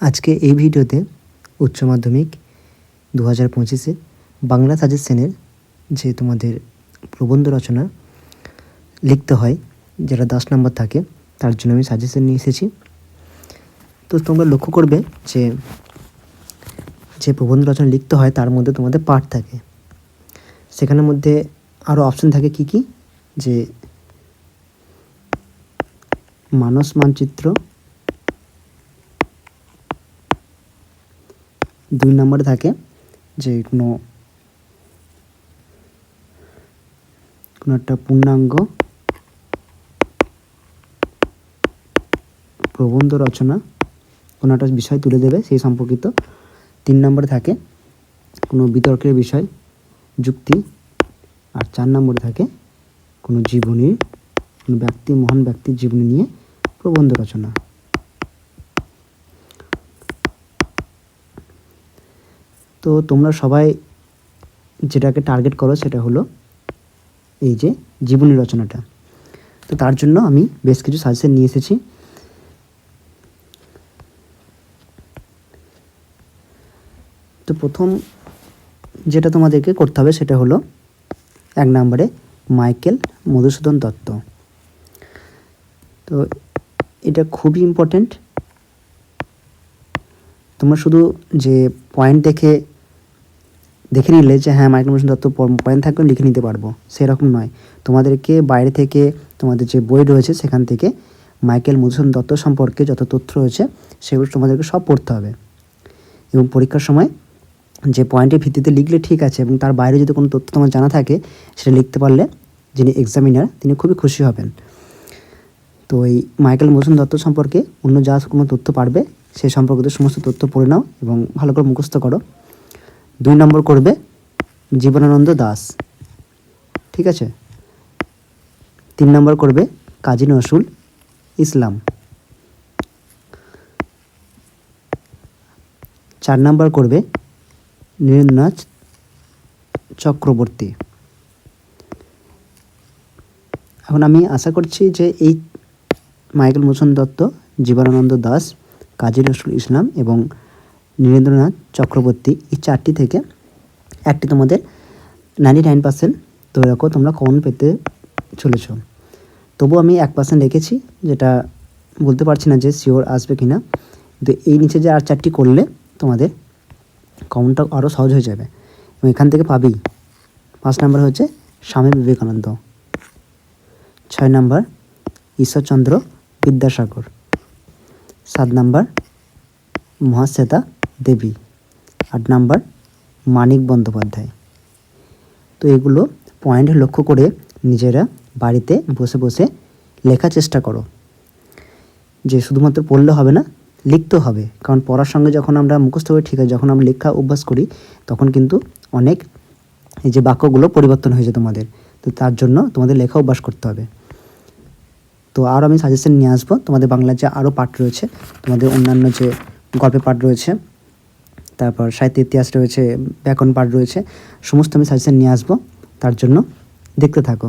আজকে এই ভিডিওতে উচ্চ মাধ্যমিক দু হাজার পঁচিশে বাংলা সাজেশনের যে তোমাদের প্রবন্ধ রচনা লিখতে হয়, যেটা দশ নম্বর থাকে, তার জন্য আমি সাজেশন নিয়ে এসেছি। তো তোমরা লক্ষ্য করবে যে যে প্রবন্ধ রচনা লিখতে হয়, তার মধ্যে তোমাদের পাঠ থাকে। সেখানের মধ্যে আরও অপশন থাকে কি কি? যে মানস মানচিত্র দুই নম্বরে থাকে যে কোনো কোনো একটা পূর্ণাঙ্গ প্রবন্ধ রচনা কোনো একটা বিষয় তুলে দেবে সেই সম্পর্কিত। তিন নম্বরে থাকে কোনো বিতর্কের বিষয়, যুক্তি। আর চার নম্বরে থাকে কোনো জীবনীর, কোনো ব্যক্তি, মহান ব্যক্তির জীবনী নিয়ে প্রবন্ধ রচনা। তো তোমরা সবাই যেটাকে টার্গেট করো সেটা হলো এই যে জীবনী রচনাটা। তো তার জন্য আমি বেশ কিছু সাজেশন নিয়ে এসেছি। তো প্রথম যেটা তোমাদেরকে করতে হবে সেটা হলো এক নম্বরে মাইকেল মধুসূদন দত্ত। তো এটা খুবই ইম্পর্ট্যান্ট তোমরা শুধু যে পয়েন্ট দেখে দেখে নিলে যে হ্যাঁ মাইকেল মধুসূদন দত্ত পয়েন্ট থাকলে লিখে নিতে পারব। সেরকম নয়। তোমাদেরকে বাইরে থেকে তোমাদের যে বই রয়েছে, সেখান থেকে মাইকেল মধুসূদন দত্ত সম্পর্কে যত তথ্য রয়েছে, সেগুলো তোমাদেরকে সব পড়তে হবে। এবং পরীক্ষার সময় যে পয়েন্টের ভিত্তিতে লিখলে ঠিক আছে এবং তার বাইরে যদি কোনো তথ্য তোমার জানা থাকে, সেটা লিখতে পারলে যিনি এক্সামিনার তিনি খুবই খুশি হবেন। তো এই মাইকেল মধুসূদন দত্ত সম্পর্কে অন্য যা কোনো তথ্য পারবে সেই সম্পর্কিত সমস্ত তথ্য পড়ে নাও এবং ভালো করে মুখস্থ করো। দুই নম্বর করবে জীবনানন্দ দাস। ঠিক আছে? তিন নম্বর করবে কাজী নজরুল ইসলাম। চার নম্বর করবে নীরেন্দ্রনাথ চক্রবর্তী। এখন আমি আশা করছি যে এই মাইকেল মোচন দত্ত, জীবনানন্দ দাস কাজী নজরুল ইসলাম এবং নীরেন্দ্রনাথ চক্রবর্তী এই চারটি থেকে একটি তোমাদের নাইনটি নাইন পার্সেন্ট ধরে রাখো, তোমরা কমন পেতে চলেছ। তবু আমি এক পার্সেন্ট রেখেছি, যেটা বলতে পারছি না যে শিওর আসবে কি না কিন্তু এই নিচে যে আর চারটি করলে তোমাদের কমনটা আরও সহজ হয়ে যাবে। এবং এখান থেকে পাবেই। পাঁচ নাম্বার হচ্ছে স্বামী বিবেকানন্দ। ছয় নাম্বার ঈশ্বরচন্দ্র বিদ্যাসাগর। সাত নাম্বার মহাশ্বেতা দেবী আট নাম্বার মানিক বন্দ্যোপাধ্যায়। তো এগুলো পয়েন্ট লক্ষ্য করে নিজেরা বাড়িতে বসে বসে লেখার চেষ্টা করো। যে শুধুমাত্র পড়লে হবে না, লিখতে হবে। কারণ পড়ার সঙ্গে যখন আমরা মুখস্থ করি ঠিক আছে, যখন আমরা লেখা অভ্যাস করি, তখন কিন্তু অনেক এই যে বাক্যগুলো পরিবর্তন হয়েছে তোমাদের। তো তার জন্য তোমাদের লেখা অভ্যাস করতে হবে। তো আরও আমি সাজেশন নিয়ে আসব। তোমাদের বাংলার যে আরও পাঠ রয়েছে, তোমাদের অন্যান্য যে গল্পের পাঠ রয়েছে, তারপর সাহিত্য ইতিহাস রয়েছে, ব্যাকরণ পাঠ রয়েছে, সমস্ত আমি সাজেশন নিয়ে আসব। তার জন্য দেখতে থাকো।